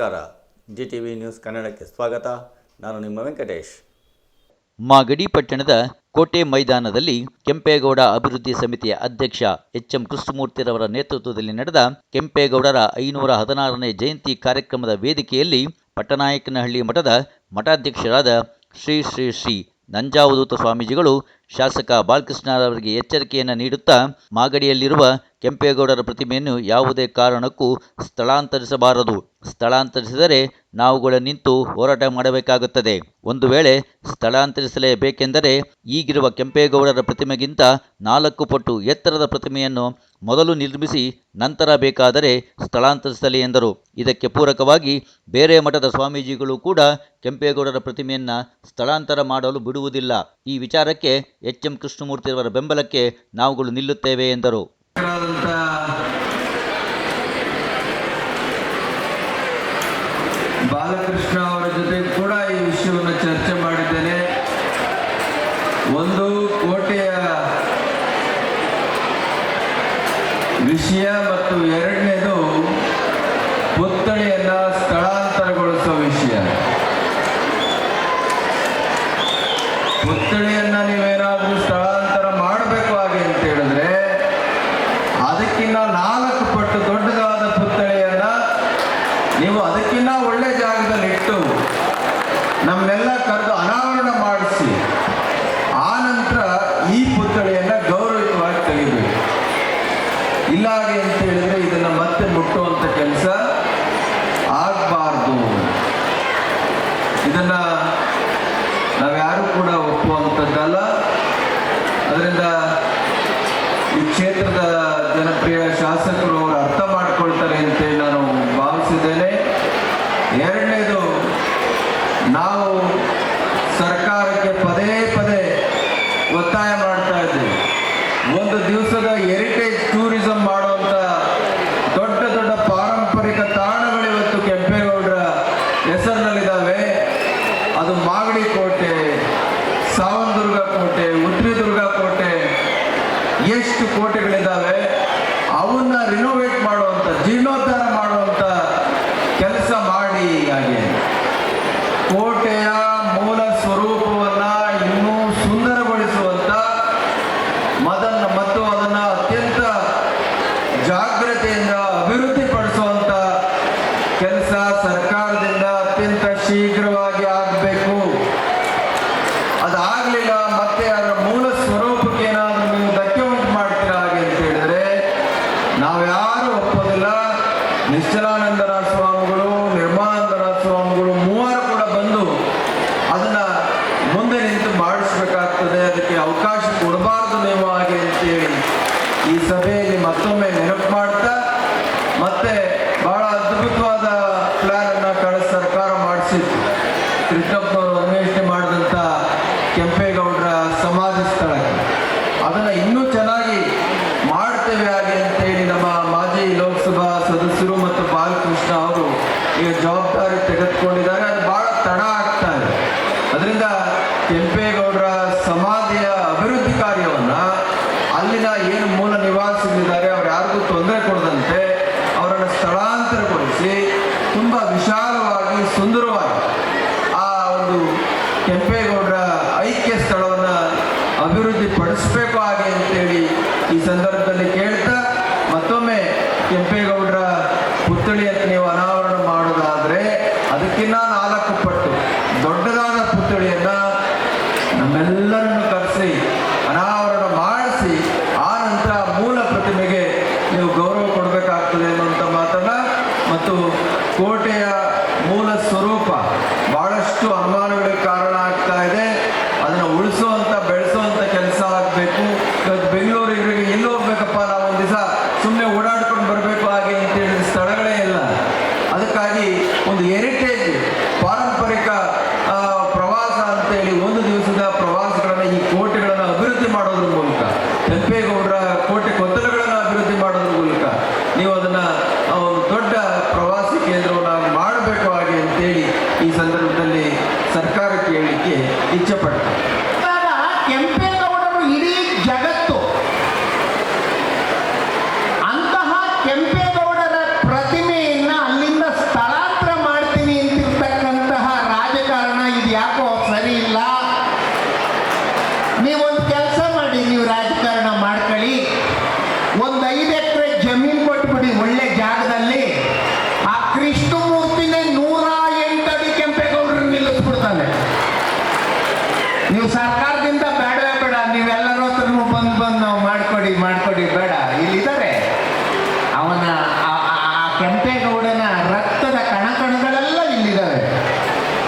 ನಮಸ್ಕಾರ. G T V news ಕನ್ನಡಕ್ಕೆ ಸ್ವಾಗತ. ನಾನು ನಿಮ್ಮ ವೆಂಕಟೇಶ್. ಮಾಗಡಿ ಪಟ್ಟಣದ ಕೋಟೆ ಮೈದಾನದಲ್ಲಿ ಕೆಂಪೇಗೌಡ ಅಭಿವೃದ್ಧಿ ಸಮಿತಿಯ ಅಧ್ಯಕ್ಷ ಎಚ್ ಎಂ ಕೃಷ್ಣಮೂರ್ತಿರವರ ನೇತೃತ್ವದಲ್ಲಿ ನಡೆದ ಕೆಂಪೇಗೌಡರ ಐನೂರ ಹದಿನಾರನೇ ಜಯಂತಿ ಕಾರ್ಯಕ್ರಮದ ವೇದಿಕೆಯಲ್ಲಿ ಪಟ್ಟನಾಯಕನಹಳ್ಳಿ ಮಠದ ಮಠಾಧ್ಯಕ್ಷರಾದ ಶ್ರೀ ಶ್ರೀ ಶ್ರೀ ನಂಜಾವಧೂತ ಸ್ವಾಮೀಜಿಗಳು ಶಾಸಕ ಬಾಲಕೃಷ್ಣರವರಿಗೆ ಎಚ್ಚರಿಕೆಯನ್ನು ನೀಡುತ್ತಾ ಮಾಗಡಿಯಲ್ಲಿರುವ ಕೆಂಪೇಗೌಡರ ಪ್ರತಿಮೆಯನ್ನು ಯಾವುದೇ ಕಾರಣಕ್ಕೂ ಸ್ಥಳಾಂತರಿಸಬಾರದು. ಸ್ಥಳಾಂತರಿಸಿದರೆ ನಾವುಗಳ ನಿಂತು ಹೋರಾಟ ಮಾಡಬೇಕಾಗುತ್ತದೆ. ಒಂದು ವೇಳೆ ಸ್ಥಳಾಂತರಿಸಲೇಬೇಕೆಂದರೆ ಈಗಿರುವ ಕೆಂಪೇಗೌಡರ ಪ್ರತಿಮೆಗಿಂತ ನಾಲ್ಕು ಪಟ್ಟು ಎತ್ತರದ ಪ್ರತಿಮೆಯನ್ನು ಮೊದಲು ನಿರ್ಮಿಸಿ ನಂತರ ಬೇಕಾದರೆ ಸ್ಥಳಾಂತರಿಸಲಿ ಎಂದರು. ಇದಕ್ಕೆ ಪೂರಕವಾಗಿ ಬೇರೆ ಮಠದ ಸ್ವಾಮೀಜಿಗಳು ಕೂಡ ಕೆಂಪೇಗೌಡರ ಪ್ರತಿಮೆಯನ್ನು ಸ್ಥಳಾಂತರ ಮಾಡಲು ಬಿಡುವುದಿಲ್ಲ. ಈ ವಿಚಾರಕ್ಕೆ ಎಚ್ ಎಂ ಕೃಷ್ಣಮೂರ್ತಿಯವರ ಬೆಂಬಲಕ್ಕೆ ನಾವುಗಳು ನಿಲ್ಲುತ್ತೇವೆ ಎಂದರು. ಬಾಲಕೃಷ್ಣ ಅವರ ಜೊತೆ ಕೂಡ ಈ ವಿಷಯವನ್ನು ಚರ್ಚೆ ಮಾಡಿದ್ದೇನೆ ಒಂದು ಕೋಟೆಯ ವಿಷಯ ಮತ್ತು ಎರಡನೇದು ಪುತ್ಥಳಿಯನ್ನ ಸ್ಥಳಾಂತರಗೊಳಿಸುವ ವಿಷಯ ಪುತ್ಥಳಿಯನ್ನ ನೀವೇನಾದ್ರೂ ಸ್ಥಳಾಂತರ ಮಾಡಬೇಕು ಹಾಗೆ ಅಂತ ಹೇಳಿದ್ರೆ ಅದಕ್ಕಿಂತ ನಾಲ್ಕು ಪಟ್ಟು ದೊಡ್ಡದಾದ ಪುತ್ಥಳಿಯನ್ನ ನೀವು ಅದಕ್ಕಿಂತ ಒಳ್ಳೆ ಜಾಗದಲ್ಲಿ ಇಟ್ಟು ನಮ್ಮನ್ನೆಲ್ಲ ಕರೆದು ಅನಾವರಣ ಮಾಡಿಸಿ, ಆ ನಂತರ ಈ ಪುತ್ಥಳಿಯನ್ನ ಗೌರವಯುತವಾಗಿ ತೆಗಿಬೇಕು. ಇಲ್ಲ ಜನಪ್ರಿಯ ಹಾಗೆ ಅಂತೇಳಿ ಈ ಸಭೆಯಲ್ಲಿ ಮತ್ತೊಮ್ಮೆ ನೆನಪು ಮಾಡ್ತಾ ಸಂದರ್ಭದಲ್ಲಿ ಕೇಳ್ತಾ ಮತ್ತೊಮ್ಮೆ ಕೆಂಪೇಗೌಡರ ಪುತ್ಥಳಿಯನ್ನು ನೀವು ಅನಾವರಣ ಮಾಡೋದಾದ್ರೆ ಅದಕ್ಕಿನ್ನ ನಾಲ್ಕು ಪಟ್ಟು ದೊಡ್ಡದಾದ ಪುತ್ಥಳಿಯನ್ನ ಮಾಡೋದ್ರ ಮೂಲಕ. ಕೆಂಪೇಗೌಡರ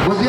બુદ્ધિ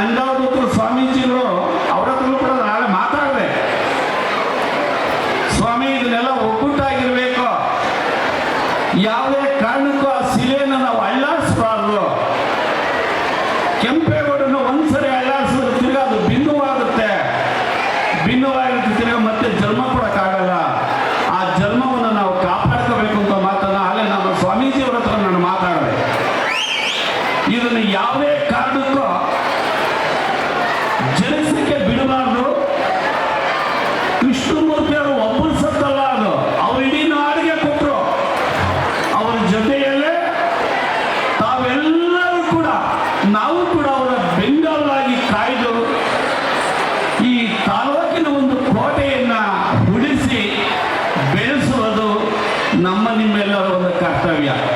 ಅಂಜಾವೂತ್ರ ಸ್ವಾಮೀಜಿಗಳು ಅವರ ಹತ್ರನೂ ಕೂಡ ನಾಳೆ ಮಾತಾಡಿದೆ. ಸ್ವಾಮಿ, ಇದನ್ನೆಲ್ಲ ಒಗ್ಗಟ್ಟಾಗಿರ್ಬೇಕು ಯಾವುದೇ ಕಾರಣಕ್ಕೂ ಆ ಶಿಲೆಯನ್ನು ನಾವು ಅಳ್ಳಾಡಿಸಬಾರ್ದು. ಕೆಂಪೇಗೌಡನ್ನು ಒಂದ್ಸರಿ ಅಳ್ಳಾಡಿಸಿದ್ರೆ ತಿರ್ಗಾ ಅದು ಭಿನ್ನವಾಗುತ್ತೆ ಭಿನ್ನವಾಗಿರ್ತೀರ ಮತ್ತೆ ಜನ್ಮ ಕೂಡ hallelujah.